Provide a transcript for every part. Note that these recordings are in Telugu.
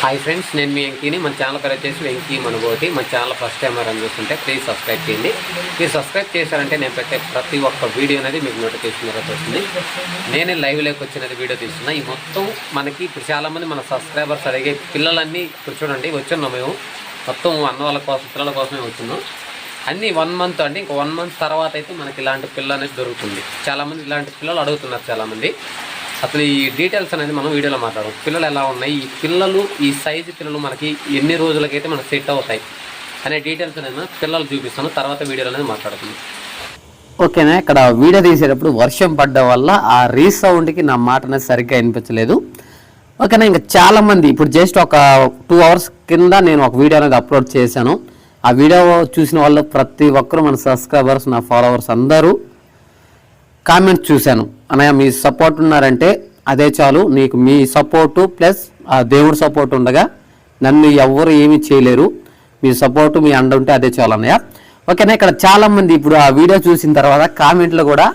హాయ్ ఫ్రెండ్స్ నేను మీ వెంకీని. మన ఛానల్ పేరు వచ్చేసి వెంకీ మనుగోటి మన ఛానల్ ఫస్ట్ టైం అని చూస్తుంటే ప్లీజ్ సబ్స్క్రైబ్ చేయండి. మీరు సబ్స్క్రైబ్ చేశారంటే నేను పెట్టే ప్రతి ఒక్క వీడియో అనేది మీకు నోటిఫికేషన్ ద్వారా వస్తుంది. నేనే లైవ్లోకి వచ్చినది వీడియో తీస్తున్నా. ఈ మొత్తం మనకి ఇప్పుడు చాలామంది మన సబ్స్క్రైబర్స్ అడిగే పిల్లలన్నీ ఇప్పుడు చూడండి వచ్చున్నాం మేము. మొత్తం అన్న వాళ్ళ కోసం పిల్లల కోసమే వచ్చున్నాం. అన్నీ వన్ మంత్ అంటే ఇంకో వన్ మంత్ తర్వాత అయితే మనకి ఇలాంటి పిల్ల అనేది దొరుకుతుంది. చాలామంది ఇలాంటి పిల్లలు అడుగుతున్నారు చాలామంది. అసలు ఈ డీటెయిల్స్ అనేది మనం వీడియోలో మాట్లాడడం పిల్లలు ఎలా ఉన్నాయి? ఈ పిల్లలు ఈ సైజు పిల్లలు మనకి ఎన్ని రోజులకైతే మనకు సెట్ అవుతాయి అనే డీటెయిల్స్ నేను పిల్లలు చూపిస్తాను. తర్వాత వీడియోలో అనేది మాట్లాడుతుంది ఓకేనా? ఇక్కడ వీడియో తీసేటప్పుడు వర్షం పడ్డం వల్ల ఆ రీసౌండ్కి నా మాట అనేది సరిగ్గా వినిపించలేదు. ఓకేనా? ఇంకా చాలామంది ఇప్పుడు జస్ట్ ఒక టూ అవర్స్ కింద నేను ఒక వీడియో అనేది అప్లోడ్ చేశాను. ఆ వీడియో చూసిన వాళ్ళు ప్రతి ఒక్కరు మన సబ్స్క్రైబర్స్ నా ఫాలోవర్స్ అందరూ కామెంట్స్ చూశాను. అనయ్య మీ సపోర్ట్ ఉన్నారంటే అదే చాలు. నీకు మీ సపోర్టు ప్లస్ ఆ దేవుడి సపోర్ట్ ఉండగా నన్ను ఎవ్వరు ఏమీ చేయలేరు. మీ సపోర్టు మీ అండ ఉంటే అదే చాలు అన్నయ్య ఓకేనా ఇక్కడ చాలామంది ఇప్పుడు ఆ వీడియో చూసిన తర్వాత కామెంట్లు కూడా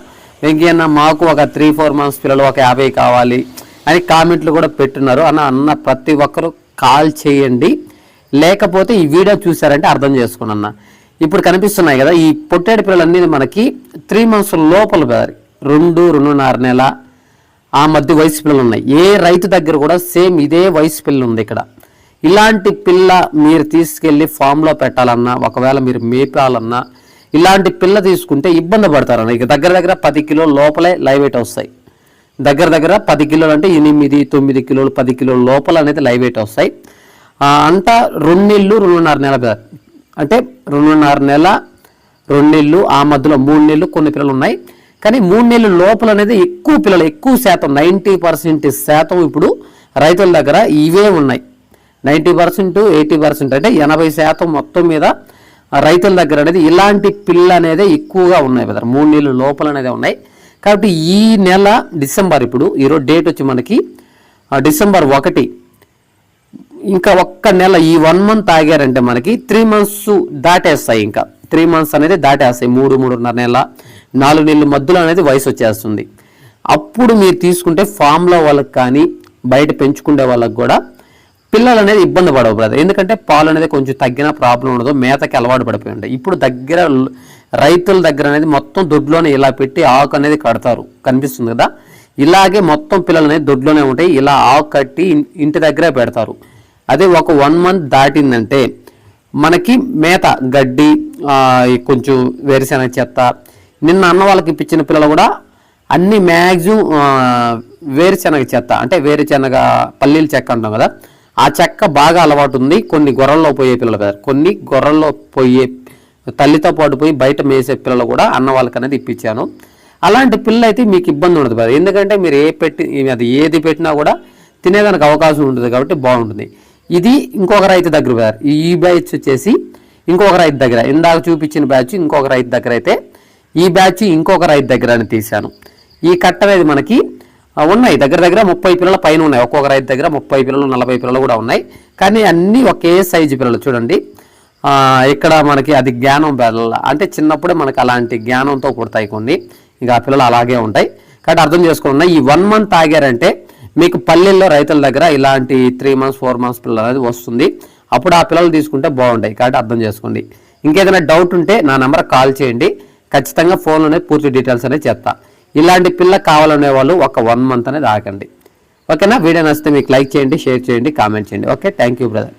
వెంకయ్యన్న మాకు ఒక త్రీ ఫోర్ మంత్స్ పిల్లలు ఒక యాభై కావాలి అని కామెంట్లు కూడా పెట్టున్నారు. అన్న అన్న ప్రతి ఒక్కరు కాల్ చేయండి. లేకపోతే ఈ వీడియో చూసారంటే అర్థం చేసుకున్నా అన్న ఇప్పుడు కనిపిస్తున్నాయి కదా ఈ పొట్టేడు పిల్లలన్నీ మనకి త్రీ మంత్స్ లోపల బ్రదర్ రెండు రెండున్నర నెల ఆ మధ్య వయసు పిల్లలు ఉన్నాయి. ఏ రైతు దగ్గర కూడా సేమ్ ఇదే వయసు పిల్ల ఉంది ఇక్కడ. ఇలాంటి పిల్ల మీరు తీసుకెళ్ళి ఫామ్లో పెట్టాలన్నా ఒకవేళ మీరు మేపాలన్నా ఇలాంటి పిల్ల తీసుకుంటే ఇబ్బంది పడతారన్న ఇక దగ్గర దగ్గర పది కిలోల లోపలే లైవ్ వెయిట్ వస్తాయి. దగ్గర దగ్గర పది కిలోలు అంటే ఎనిమిది తొమ్మిది కిలోలు పది కిలోల లోపల అనేది లైవ్ వెయిట్ వస్తాయి. అంతా రెండు నెలలు రెండున్నర నెల అంటే రెండున్నర నెల రెండు నెలలు ఆ మధ్యలో మూడు నెలలు కొన్ని పిల్లలు ఉన్నాయి. కానీ మూడు నెలలు లోపల అనేది ఎక్కువ పిల్లలు ఎక్కువ శాతం నైంటీ పర్సెంట్ శాతం ఇప్పుడు రైతుల దగ్గర ఇవే ఉన్నాయి. నైంటీ పర్సెంట్ ఎయిటీ పర్సెంట్ అంటే ఎనభై శాతం మొత్తం మీద రైతుల దగ్గర అనేది ఇలాంటి పిల్ల అనేది ఎక్కువగా ఉన్నాయి బ్రదర్. మూడు నెలలు లోపల అనేది ఉన్నాయి. కాబట్టి ఈ నెల డిసెంబర్ ఇప్పుడు ఈరోజు డేట్ వచ్చి మనకి డిసెంబర్ ఒకటి. ఇంకా ఒక్క నెల ఈ వన్ మంత్ ఆగారంటే మనకి త్రీ మంత్స్ దాటేస్తాయి ఇంకా. త్రీ మంత్స్ అనేది దాటేస్తాయి. మూడు మూడున్నర నెల నాలుగు నెలల మధ్యలో అనేది వయసు వచ్చేస్తుంది. అప్పుడు మీరు తీసుకుంటే ఫామ్లో వాళ్ళకి కానీ బయట పెంచుకునే వాళ్ళకి కూడా పిల్లలు అనేది ఇబ్బంది పడవు బ్రదర్ ఎందుకంటే పాలు అనేది కొంచెం తగ్గిన ప్రాబ్లం ఉండదు. మేతకి అలవాటు పడిపోయి ఉంటాయి. ఇప్పుడు దగ్గర రైతుల దగ్గర అనేది మొత్తం దొడ్లోనే ఇలా పెట్టి ఆకు అనేది కడతారు. కనిపిస్తుంది కదా? ఇలాగే మొత్తం పిల్లలు అనేది దొడ్లోనే ఉంటాయి. ఇలా ఆకు కట్టి ఇంటి దగ్గరే పెడతారు. అదే ఒక వన్ మంత్ దాటిందంటే మనకి మేత గడ్డి కొంచెం వేరుశెనగ చెత్త నిన్న అన్న వాళ్ళకి ఇప్పించిన పిల్లలు కూడా అన్ని మ్యాక్సిమం వేరుశెనగ చెత్త అంటే వేరుశెనగ పల్లీల చెక్క అంటాం కదా ఆ చెక్క బాగా అలవాటు ఉంది. కొన్ని గొర్రెల్లో పోయే పిల్లలు కదా. కొన్ని గొర్రెల్లో పోయే తల్లితో పాటు పోయి బయట మేసే పిల్లలు కూడా అన్న వాళ్ళకి అనేది ఇప్పించాను. అలాంటి పిల్లలు అయితే మీకు ఇబ్బంది ఉండదు కదా ఎందుకంటే మీరు ఏ పెట్టి అది ఏది పెట్టినా కూడా తినేదానికి అవకాశం ఉంటుంది కాబట్టి బాగుంటుంది. ఇది ఇంకొక రైతు దగ్గర బ్రదర్. ఈ బ్యాచ్ వచ్చేసి ఇంకొక రైతు దగ్గర. ఇందాక చూపించిన బ్యాచ్ ఇంకొక రైతు దగ్గర అయితే ఈ బ్యాచ్ ఇంకొక రైతు దగ్గర అని తీశాను. ఈ కట్ట అనేది మనకి ఉన్నాయి. దగ్గర దగ్గర ముప్పై పిల్లల పైన ఉన్నాయి. ఒక్కొక్క రైతు దగ్గర ముప్పై పిల్లలు నలభై పిల్లలు కూడా ఉన్నాయి. కానీ అన్నీ ఒకే సైజు పిల్లలు చూడండి. ఇక్కడ మనకి అది జ్ఞానం పిల్లల అంటే చిన్నప్పుడే మనకి అలాంటి జ్ఞానంతో పుడతాయి కొన్ని. ఇంకా ఆ పిల్లలు అలాగే ఉంటాయి. కాబట్టి అర్థం చేసుకున్నా ఈ వన్ మంత్ ఆగారంటే మీకు పల్లెల్లో రైతుల దగ్గర ఇలాంటి త్రీ మంత్స్ ఫోర్ మంత్స్ పిల్లలు అనేది వస్తుంది. అప్పుడు ఆ పిల్లలు తీసుకుంటే బాగుంటాయి. కాబట్టి అర్థం చేసుకోండి. ఇంకేదైనా డౌట్ ఉంటే నా నెంబర్ కాల్ చేయండి. ఖచ్చితంగా ఫోన్లోనే పూర్తి డీటెయిల్స్ అనేది చెప్తా. ఇలాంటి పిల్ల కావాలనే వాళ్ళు ఒక వన్ మంత్ అనేది ఆకండి ఓకేనా? వీడియో నచ్చితే మీకు లైక్ చేయండి షేర్ చేయండి కామెంట్ చేయండి. ఓకే? Thank you brother